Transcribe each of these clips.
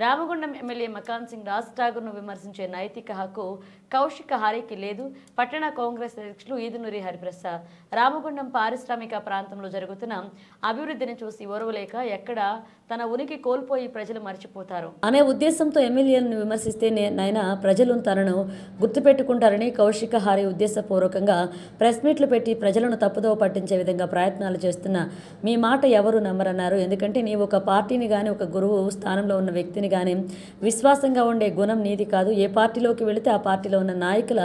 Ramagundam MLA మకాన్ సింగ్ రాజ్ ఠాగూర్ను విమర్శించే నైతిక హక్కు కౌశిక హారీకి లేదు. పట్టణ కాంగ్రెస్ అధ్యక్షులు ఈదునూరి హరిప్రసాద్. రామగుండం పారిశ్రామిక ప్రాంతంలో జరుగుతున్న అభివృద్ధిని చూసి ఓర్వలేక ఎక్కడ తన ఉనికి కోల్పోయి ప్రజలు మర్చిపోతారు. అనే ఉద్దేశంతో ఎమ్మెల్యేలను విమర్శిస్తే నే- నైనా ప్రజలు తనను గుర్తుపెట్టుకుంటారని కౌశిక హారీ ఉద్దేశపూర్వకంగా ప్రెస్ మీట్లు పెట్టి ప్రజలను తప్పుదోవ పట్టించే విధంగా ప్రయత్నాలు చేస్తున్న మీ మాట ఎవరు నమ్మరన్నారు. ఎందుకంటే నీవు ఒక పార్టీని కానీ ఒక గురువు స్థానంలో ఉన్న వ్యక్తిని కానీ విశ్వాసంగా ఉండే గుణం నీది కాదు. ఏ పార్టీలోకి వెళితే ఆ పార్టీలో ఉన్న నాయకుల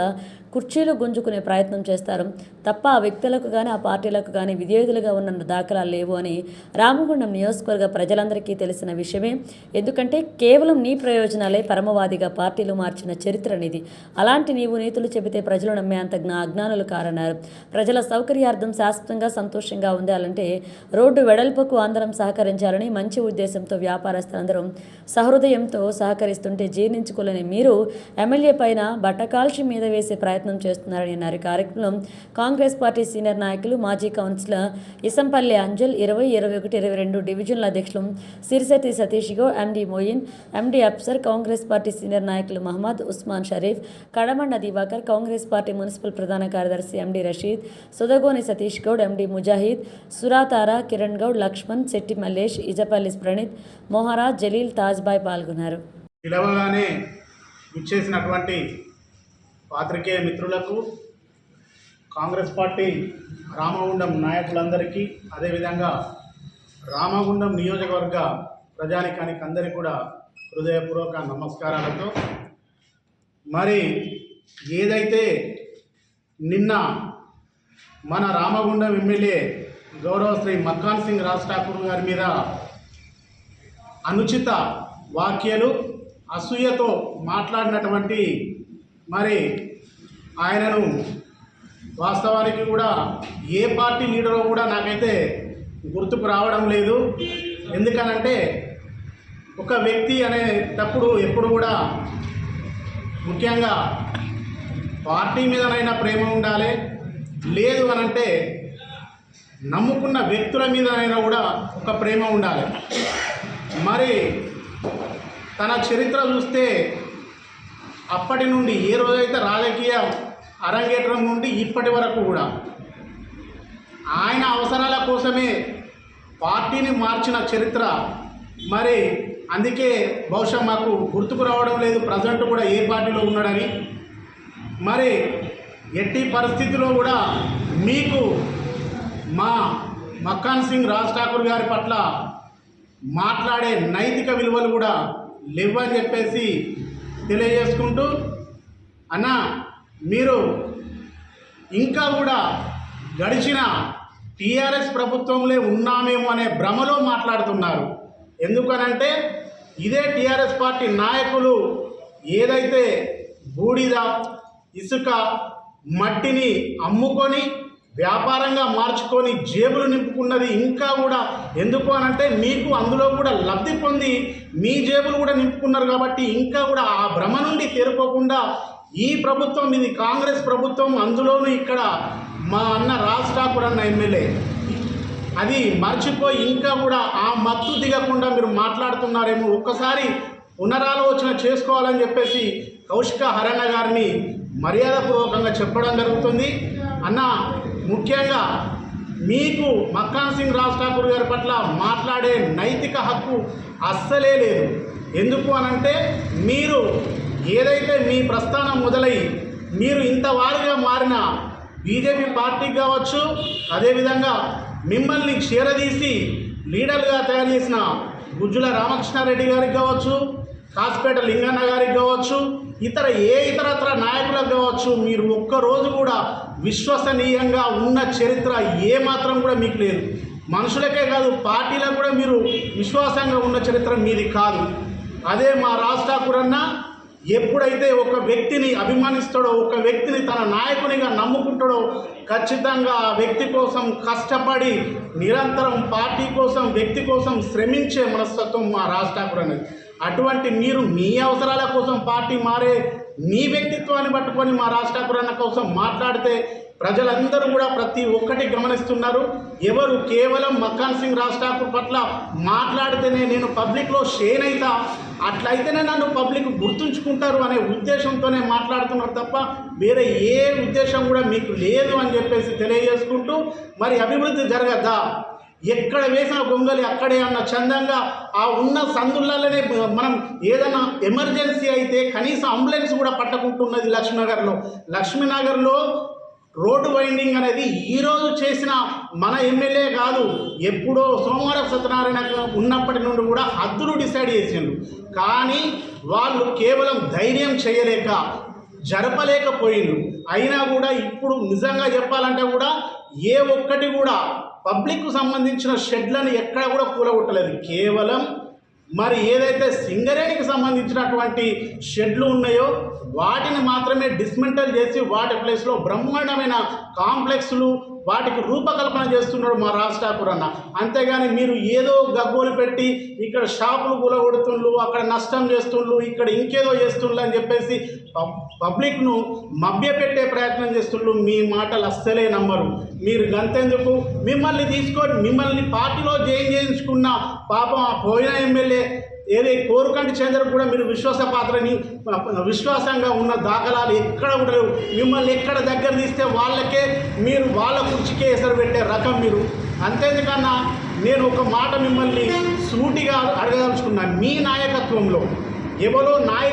కుర్చీలు గుంజుకునే ప్రయత్నం చేస్తారు. తప్ప ఆ వ్యక్తులకు కానీ ఆ పార్టీలకు కానీ విధేయులుగా ఉన్న దాఖలాలు లేవు అని రామగుండం నియోజకవర్గ ప్రజలందరికీ తెలిసిన విషయమే. ఎందుకంటే కేవలం నీ ప్రయోజనాలే పరమవాదిగా పార్టీలు మార్చిన చరిత్ర నిధి అలాంటి నీవు నీతులు చెబితే ప్రజలు నమ్మే అంత జ్ఞా అజ్ఞానులు కారన్నారు. ప్రజల సౌకర్యార్థం శాశ్వతంగా సంతోషంగా ఉండాలంటే రోడ్డు వెడల్పుకు అందరం సహకరించాలని మంచి ఉద్దేశంతో వ్యాపారస్తులందరూ సహృదయంతో సహకరిస్తుంటే జీర్ణించుకోలేని మీరు ఎమ్మెల్యే పైన బట్టకాల్చి మీద వేసే ప్రయత్నం చేస్తున్నారని అన్నారు. కార్యక్రమం కాంగ్రెస్ పార్టీ సీనియర్ నాయకులు మాజీ కౌన్సిలర్ ఇసంపల్లి అంజల్ ఇరవై ఇరవై ఒకటి ఇరవై రెండు డివిజన్ల అధ్యక్షులు Sirisetti Satish Goud MD Moin MD Afsar Congress party senior నాయకులు మహమ్మద్ ఉస్మాన్ షరీఫ్ కడమండ దివాకర్ కాంగ్రెస్ పార్టీ మున్సిపల్ ప్రధాన కార్యదర్శి ఎండి రషీద్ సుదగోని సతీష్ గౌడ్ ఎండి ముజాహిద్ సురాతార కిరణ్ గౌడ్ లక్ష్మణ్ శెట్టి మల్లేష్ ఇజపల్లి ప్రణీత్ మోహరాజ్ జలీల్ తాజ్బాయ్ పాల్గొన్నారు. పిలవగానే విచ్చేసినటువంటి పాత్రికేయ మిత్రులకు కాంగ్రెస్ పార్టీ రామగుండం నాయకులందరికీ అదేవిధంగా రామగుండం నియోజకవర్గ ప్రజానికానికి అందరికీ కూడా హృదయపూర్వక నమస్కారాలతో. మరి ఏదైతే నిన్న మన రామగుండం ఎమ్మెల్యే గౌరవ శ్రీ మక్కాన్ సింగ్ రాజ్ ఠాకూర్ గారి మీద అనుచిత వాక్యాలు అసూయతో మాట్లాడినటువంటి మరి ఆయనను వాస్తవానికి కూడా ఏ పార్టీ లీడరో కూడా నాకైతే గుర్తుకు రావడం లేదు. ఎందుకనంటే ఒక వ్యక్తి అనేటప్పుడు ఎప్పుడు కూడా ముఖ్యంగా పార్టీ మీదనైనా ప్రేమ ఉండాలి. లేదు అనంటే నమ్ముకున్న వ్యక్తుల మీదనైనా కూడా ఒక ప్రేమ ఉండాలి. మరి తన చరిత్ర చూస్తే అప్పటి నుండి ఏ రోజైతే రాజకీయ అరంగేట్రం నుండి ఇప్పటి వరకు కూడా ఆయన అవసరాల కోసమే పార్టీని మార్చిన చరిత్ర మరి అందుకే బహుశా మాకు గుర్తుకు రావడం లేదు. ప్రజెంట్ కూడా ఏ పార్టీలో ఉన్నాడని. మరి ఎట్టి పరిస్థితిలో కూడా మీకు మా మక్కాన్ సింగ్ రాజ్ ఠాకూర్ గారి పట్ల మాట్లాడే నైతిక విలువలు కూడా లేవని చెప్పేసి తెలియజేసుకుంటూ అన్న మీరు ఇంకా కూడా గడిచిన టీఆర్ఎస్ ప్రభుత్వంలో ఉన్నామేమో అనే భ్రమలో మాట్లాడుతున్నారు. ఎందుకనంటే ఇదే టీఆర్ఎస్ పార్టీ నాయకులు ఏదైతే బూడిద ఇసుక మట్టిని అమ్ముకొని వ్యాపారంగా మార్చుకొని జేబులు నింపుకున్నది ఇంకా కూడా ఎందుకు అని అంటే మీకు అందులో కూడా లబ్ధి పొంది మీ జేబులు కూడా నింపుకున్నారు కాబట్టి ఇంకా కూడా ఆ భ్రమ నుండి తేరుకోకుండా ఈ ప్రభుత్వం ఇది కాంగ్రెస్ ప్రభుత్వం అందులోనూ ఇక్కడ మా అన్న రాజ్ ఠాకూర్ అన్న ఎమ్మెల్యే. అది మర్చిపోయి ఇంకా కూడా ఆ మత్తు దిగకుండా మీరు మాట్లాడుతున్నారేమో. ఒక్కసారి పునరాలోచన చేసుకోవాలని చెప్పేసి కౌశిక హరణ గారిని మర్యాదపూర్వకంగా చెప్పడం జరుగుతుంది. అన్న ముఖ్యంగా మీకు మక్కాన్ సింగ్ రాజ్ ఠాకూర్ గారి పట్ల మాట్లాడే నైతిక హక్కు అస్సలే లేదు. ఎందుకు అనంటే మీరు ఏదైతే మీ ప్రస్థానం మొదలై మీరు ఇంత వారిగా మారిన బీజేపీ పార్టీకి కావచ్చు అదేవిధంగా మిమ్మల్ని క్షీరదీసి లీడర్గా తయారు చేసిన గుజ్జుల రామకృష్ణారెడ్డి గారికి కావచ్చు కాసిపేట లింగన్న గారికి కావచ్చు ఇతర ఏ ఇతరత్ర నాయకులకు కావచ్చు మీరు ఒక్కరోజు కూడా విశ్వసనీయంగా ఉన్న చరిత్ర ఏ మాత్రం కూడా మీకు లేదు. మనుషులకే కాదు పార్టీలకు కూడా మీరు విశ్వాసంగా ఉన్న చరిత్ర మీది కాదు. అదే మా రాజ్ ఎప్పుడైతే ఒక వ్యక్తిని అభిమానిస్తాడో ఒక వ్యక్తిని తన నాయకునిగా నమ్ముకుంటాడో ఖచ్చితంగా ఆ వ్యక్తి కోసం కష్టపడి నిరంతరం పార్టీ కోసం వ్యక్తి కోసం శ్రమించే మనస్తత్వం మా రాజ్ అటువంటి మీరు మీ అవసరాల కోసం పార్టీ మారే మీ వ్యక్తిత్వాన్ని పట్టుకొని మా రాజ్ కోసం మాట్లాడితే ప్రజలందరూ కూడా ప్రతి ఒక్కటి గమనిస్తున్నారు. ఎవరు కేవలం మక్కాన్ సింగ్ రాజ్ ఠాకూర్ పట్ల మాట్లాడితేనే నేను పబ్లిక్లో షేన్ అవుతా అట్లయితేనే నన్ను పబ్లిక్ గుర్తుంచుకుంటారు అనే ఉద్దేశంతోనే మాట్లాడుతున్నారు తప్ప వేరే ఏ ఉద్దేశం కూడా మీకు లేదు అని చెప్పేసి తెలియజేసుకుంటూ మరి అభివృద్ధి జరగద్దా? ఎక్కడ వేసిన గొంగలి అక్కడే అన్న చందంగా ఆ ఉన్న సందులలోనే మనం ఏదైనా ఎమర్జెన్సీ అయితే కనీసం అంబులెన్స్ కూడా పట్టకుంటున్నది లక్ష్మీనగర్లో. లక్ష్మీనగర్లో రోడ్డు వైండింగ్ అనేది ఈరోజు చేసిన మన ఎమ్మెల్యే కాదు ఎప్పుడో సోమవారం సత్యనారాయణ ఉన్నప్పటి నుండి కూడా హద్దులు డిసైడ్ చేసిండు. కానీ వాళ్ళు కేవలం ధైర్యం చేయలేక జరపలేకపోయిండు. అయినా కూడా ఇప్పుడు నిజంగా చెప్పాలంటే కూడా ఏ ఒక్కటి కూడా పబ్లిక్కు సంబంధించిన షెడ్లను ఎక్కడ కూడా కూలగొట్టలేదు. కేవలం మరి ఏదైతే సింగరేణికి సంబంధించినటువంటి షెడ్లు ఉన్నాయో వాటిని మాత్రమే డిస్మెంటల్ చేసి వాటి ప్లేస్లో బ్రహ్మాండమైన కాంప్లెక్స్లు వాటికి రూపకల్పన చేస్తున్నాడు మా రాజ్ ఠాకూర్ అన్న. అంతేగాని మీరు ఏదో గగ్గోలు పెట్టి ఇక్కడ షాపులు కూలగొడుతుండ్రు అక్కడ నష్టం చేస్తుండ్రు ఇక్కడ ఇంకేదో చేస్తుండ్రు అని చెప్పేసి పబ్- పబ్లిక్ను మభ్యపెట్టే ప్రయత్నం చేస్తుండ్రు మీ మాటలు అస్సలే నమ్మరు. మీరు గంతెందుకు? మిమ్మల్ని తీసుకొని మిమ్మల్ని పార్టీలో జాయిన్ చేయించుకున్న పాపం ఆ పోయిన ఎమ్మెల్యే ఏది కోరుకంటి చంద్ర కూడా మీరు విశ్వాస పాత్రని విశ్వాసంగా ఉన్న దాఖలాలు ఎక్కడ ఉండలేవు. మిమ్మల్ని ఎక్కడ దగ్గర తీస్తే వాళ్ళకే మీరు వాళ్ళ కుర్చీకే ఎసరు పెట్టే రకం మీరు. అంతేకన్నా నేను ఒక మాట మిమ్మల్ని సూటిగా అడగదలుచుకున్నా. మీ నాయకత్వంలో ఎవరో నాయక